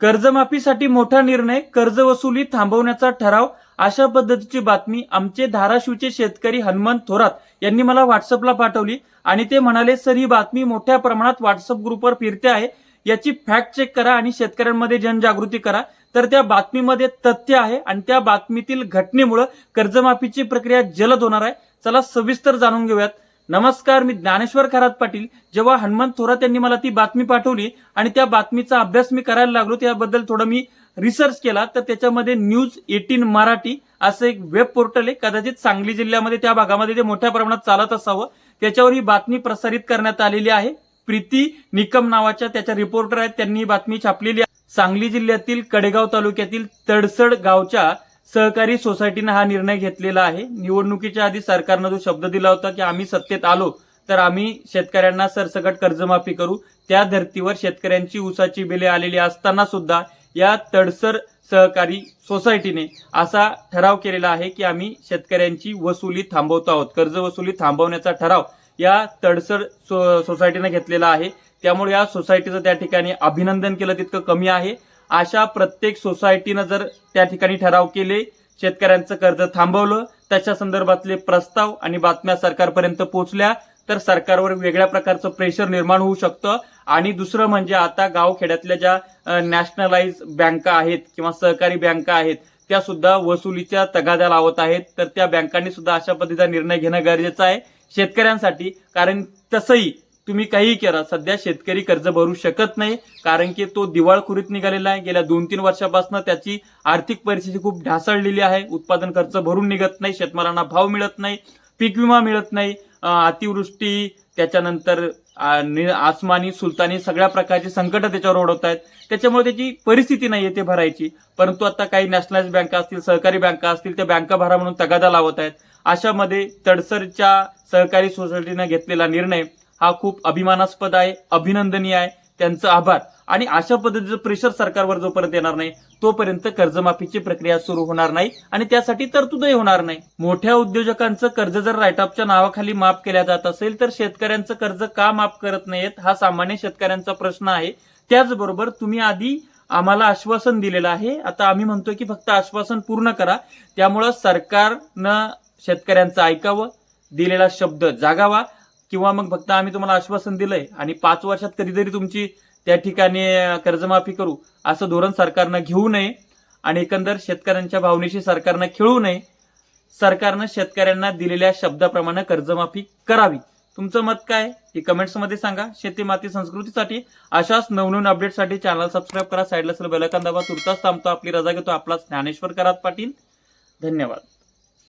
कर्जमाफीसाठी मोठा निर्णय कर्ज वसुली थांबवण्याचा ठराव अशा पद्धतीची बातमी आमचे धाराशिवचे शेतकरी हनुमंत थोरात यांनी मला व्हॉट्सअपला पाठवली आणि ते म्हणाले सर ही बातमी मोठ्या प्रमाणात व्हॉट्सअप ग्रुपवर फिरते आहे. याची फॅक्ट चेक करा आणि शेतकऱ्यांमध्ये जनजागृती करा. तर त्या बातमीमध्ये तथ्य आहे आणि त्या बातमीतील घटनेमुळे कर्जमाफीची प्रक्रिया जलद होणार आहे. चला सविस्तर जाणून घेऊयात. नमस्कार मी ज्ञानेश्वर खरात पाटील. जेव्हा हनुमंत थोरात यांनी मला ती बातमी पाठवली आणि त्या बातमीचा अभ्यास मी करायला लागलो त्याबद्दल थोडं मी रिसर्च केला तर त्याच्यामध्ये न्यूज एटीन मराठी असं एक वेब पोर्टल आहे. कदाचित सांगली जिल्ह्यामध्ये त्या भागामध्ये ते मोठ्या प्रमाणात चालत असावं. त्याच्यावर ही बातमी प्रसारित करण्यात आलेली आहे. प्रीती निकम नावाच्या त्याच्या रिपोर्टर आहेत. त्यांनी ही बातमी छापलेली आहे. सांगली जिल्ह्यातील कडेगाव तालुक्यातील तडसड गावच्या सहकारी सोसायटीनं हा निर्णय घेतलेला आहे. निवडणुकीच्या आधी सरकारनं जो शब्द दिला होता की आम्ही सत्तेत आलो तर आम्ही शेतकऱ्यांना सरसकट कर्जमाफी करू. त्या धर्तीवर शेतकऱ्यांची ऊसाची बिले आलेली असताना सुद्धा या तडसर सहकारी सोसायटीने असा ठराव केलेला आहे की आम्ही शेतकऱ्यांची वसुली थांबवतो आहोत. कर्ज वसुली थांबवण्याचा ठराव या तडसर सो सोसायटीने घेतलेला आहे. त्यामुळे या सोसायटीचं त्या ठिकाणी अभिनंदन केलं तितकं कमी आहे. अशा प्रत्येक सोसायटीनं जर त्या ठिकाणी ठराव केले शेतकऱ्यांचं कर्ज थांबवलं त्याच्या संदर्भातले प्रस्ताव आणि बातम्या सरकारपर्यंत पोहोचल्या तर सरकारवर वेगळ्या प्रकारचं प्रेशर निर्माण होऊ शकतं. आणि दुसरं म्हणजे आता गावखेड्यातल्या ज्या नॅशनलाइज बँका आहेत किंवा सहकारी बँका आहेत त्या सुद्धा वसुलीच्या तगाद्या लावत आहेत. तर त्या बँकांनी सुद्धा अशा पद्धतीचा निर्णय घेणं गरजेचं आहे. शेतकऱ्यांसाठी कारण तसंही तुम्ही काहीही करा. सध्या शेतकरी कर्ज भरू शकत नाही कारण की तो दिवाळखोरीत निघालेला आहे. गेल्या दोन तीन वर्षापासून त्याची आर्थिक परिस्थिती खूप ढासळलेली आहे. उत्पादन खर्च भरून निघत नाही शेतमालांना भाव मिळत नाही पीक विमा मिळत नाही. अतिवृष्टी त्याच्यानंतर नि- आसमानी सुलतानी सगळ्या प्रकारची संकट त्याच्यावर ओढवत आहेत. त्याच्यामुळे त्याची परिस्थिती नाही ते भरायची. परंतु आता काही नॅशनलाइज बँका असतील सहकारी बँका असतील त्या बँका भरा म्हणून तगादा लावत आहेत. अशामध्ये तडसरच्या सहकारी सोसायटीने घेतलेला निर्णय हा खूप अभिमानास्पद आहे अभिनंदनीय आहे. त्यांचं आभार. आणि अशा पद्धतीचं प्रेशर सरकारवर जोपर्यंत येणार नाही तोपर्यंत कर्जमाफीची प्रक्रिया सुरू होणार नाही आणि त्यासाठी तरतूदही होणार नाही. मोठ्या उद्योजकांचं कर्ज जर रायटॉपच्या नावाखाली माफ केल्या जात असेल तर शेतकऱ्यांचं कर्ज का माफ करत नाहीत हा सामान्य शेतकऱ्यांचा प्रश्न आहे. त्याचबरोबर तुम्ही आधी आम्हाला आश्वासन दिलेलं आहे. आता आम्ही म्हणतोय की फक्त आश्वासन पूर्ण करा. त्यामुळं सरकारनं शेतकऱ्यांचं ऐकावं दिलेला शब्द जागावा. किंवा मग फक्त आम्ही तुम्हाला आश्वासन दिलंय आणि पाच वर्षात कधीतरी तुमची त्या ठिकाणी कर्जमाफी करू असं धोरण सरकारनं घेऊ नये आणि एकंदर शेतकऱ्यांच्या भावनेशी सरकारनं खेळू नये. सरकारनं शेतकऱ्यांना दिलेल्या शब्दाप्रमाणे कर्जमाफी करावी. तुमचं मत काय? हे कमेंट्समध्ये सांगा. शेती माती संस्कृतीसाठी अशाच नवनवीन अपडेटसाठी चॅनल सबस्क्राईब करा. साईडला बेलकन दाबा. तुर्तास थांबतो. आपली रजा घेतो. आपला ज्ञानेश्वर करात पाटील. धन्यवाद.